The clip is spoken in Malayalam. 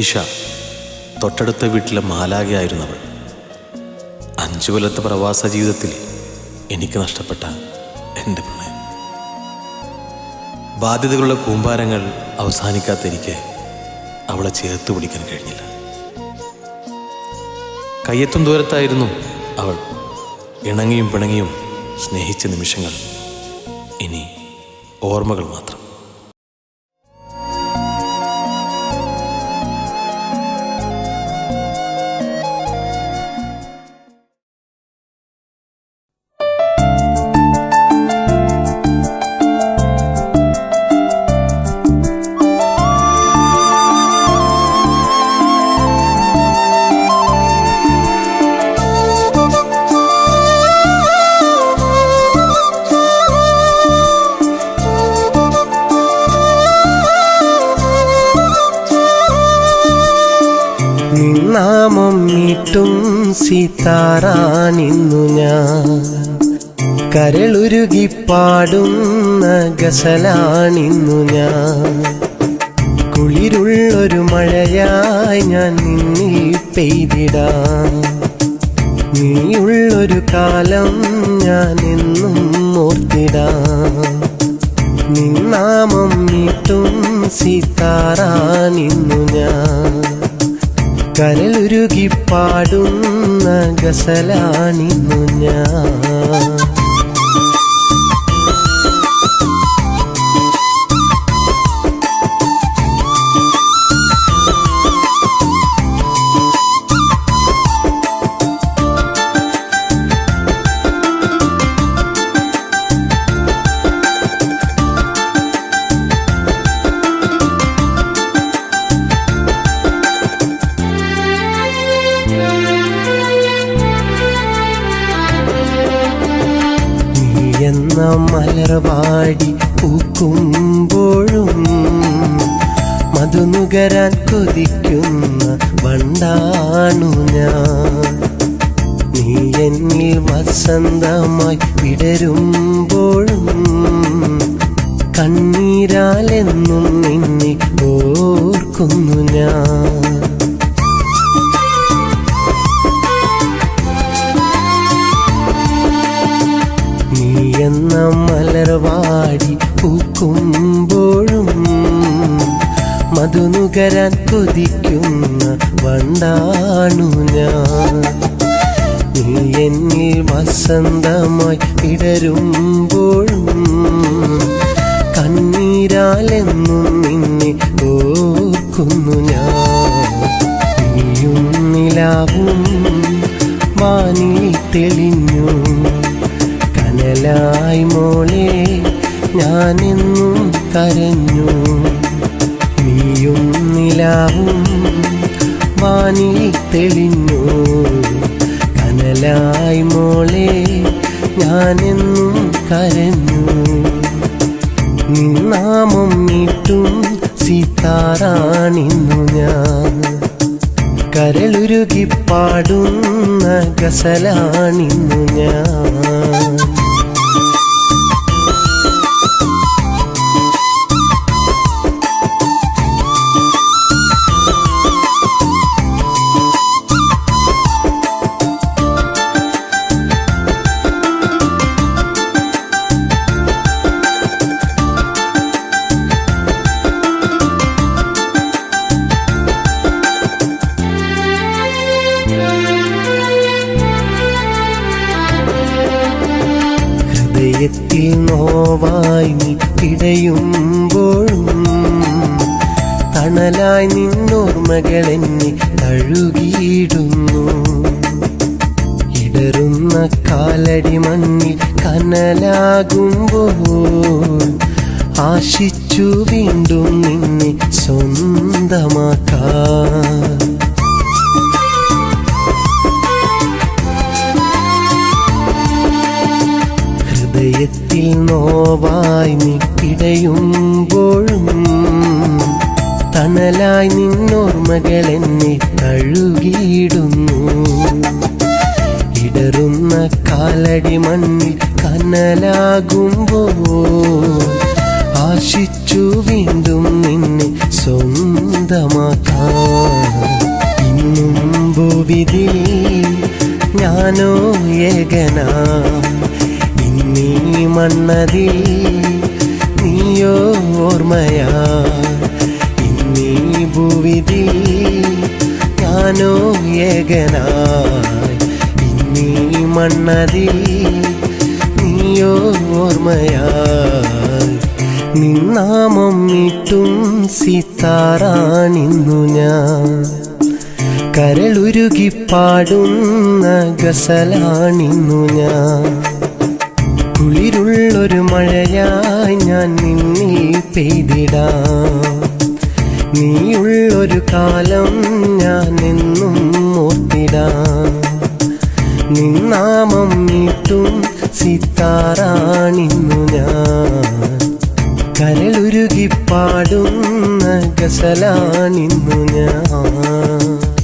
ഇഷ തൊട്ടടുത്ത വീട്ടിലെ മാലാകയായിരുന്നവൾ അഞ്ചു കൊല്ലത്തെ പ്രവാസ ജീവിതത്തിൽ എനിക്ക് നഷ്ടപ്പെട്ട എന്റെ പ്രണയം. ബാധ്യതകളുടെ കൂമ്പാരങ്ങൾ അവസാനിക്കാത്തിരിക്കെ അവളെ ചേർത്ത് പിടിക്കാൻ കഴിഞ്ഞില്ല. കയ്യെത്തും ദൂരത്തായിരുന്നു അവൾ. ഇണങ്ങിയും പിണങ്ങിയും സ്നേഹിച്ച നിമിഷങ്ങൾ. ഇനി ഓർമ്മകൾ മാത്രം. നിന്നാമം നീട്ടും സീതാറാണിന്നു ഞാൻ. കരളുരുകി ഗസലാണിന്നു ഞാൻ. കുളിരുള്ളൊരു മഴയായി ഞാൻ നിന്നിൽ പെയ്തിടാം. നീയുള്ളൊരു കാലം ഞാൻ എന്നും ഓർത്തിടാം. നിന്നാമം മീട്ടും സീതാറാണിന്നു ഞാൻ. കരളുരുകി പാടുന്ന ഗസലാണിന്നു ഞാൻ. മലർവാടി പൂക്കുമ്പോഴും മധുനുകരാൻ കൊതിക്കുന്ന വണ്ടാണു ഞാൻ. നീ എന്നിൽ വസന്തമായി വിടരുമ്പോഴും കണ്ണീരാലെന്നും നിന്നെ ഓർക്കുന്നു ഞാൻ. എന്ന മലർവാടി പൂക്കുമ്പോഴും മധുനുകരാൻ കൊതിക്കുന്ന വണ്ടാണു ഞാൻ. നീ എന്നിൽ വസന്തമായി ഇടരുമ്പോഴും കണ്ണീരാലെന്നും നിന്നെ ഓക്കുന്നു ഞാൻ. നീയും നിലാവും വാനിൽ തെളിഞ്ഞു. കനലായി മോളെ ഞാനെന്നും കരഞ്ഞു. നീയും നിലാവും വാനിൽ തെളിഞ്ഞു. കനലായി മോളെ ഞാനെന്നും കരഞ്ഞു. നിന്നാമം നീട്ടും സീതാറാണിന്നു ഞാൻ. കരളുരുകി ഗസലാണിന്നു ഞാൻ. ഹൃദയത്തിൽ നോവായി നീ പിടയുമ്പോഴും തണലായി നിന്നോർമ്മകൾ എന്നെ കഴുകിയിടുന്നു. ഇടറുന്ന കാലടി മണ്ണിൽ കനലാകുമ്പോൾ ആശിച്ചു വീണ്ടും നിന്നെ സ്വന്തമാക്കാൻ പിടയുമ്പോഴും തണലായി നിന്നോർമ്മകൾ എന്നെ കഴുകിയിടുന്നു. ഇടറുന്ന കാലടി മണ്ണിൽ കനലാകുമ്പോ ആശിച്ചു വീണ്ടും നിന്നെ സ്വന്തമാക്കാം ഇന്നും ഭൂവിധി ഞാനോ ഏകനാ. ഇന്നീ മണ്ണതിൽ നീയോ ഓർമ്മയാ. ഇന്നീ ഭൂവിധി ഞാനോ ഏകനായി ഇന്നീ മണ്ണതി നീയോ ഓർമ്മയായി നിന്നാമം ഇട്ടും സിത്താറാണിന്നു ഞാൻ. കരളുരുകി പാടുന്ന ഗസലാണിന്നു ഞാൻ. കുളിരുള്ളൊരു മഴയായി ഞാൻ നിന്നിൽ പെയ്തിടാം. നീയുള്ളൊരു കാലം ഞാൻ എന്നും ഓർത്തിടാം. നിന്നാമം നീട്ടും സിത്താറാണിന്നു ഞാൻ. കരളുരുകിപ്പാടുന്ന ഗസലാണിന്നു ഞാൻ.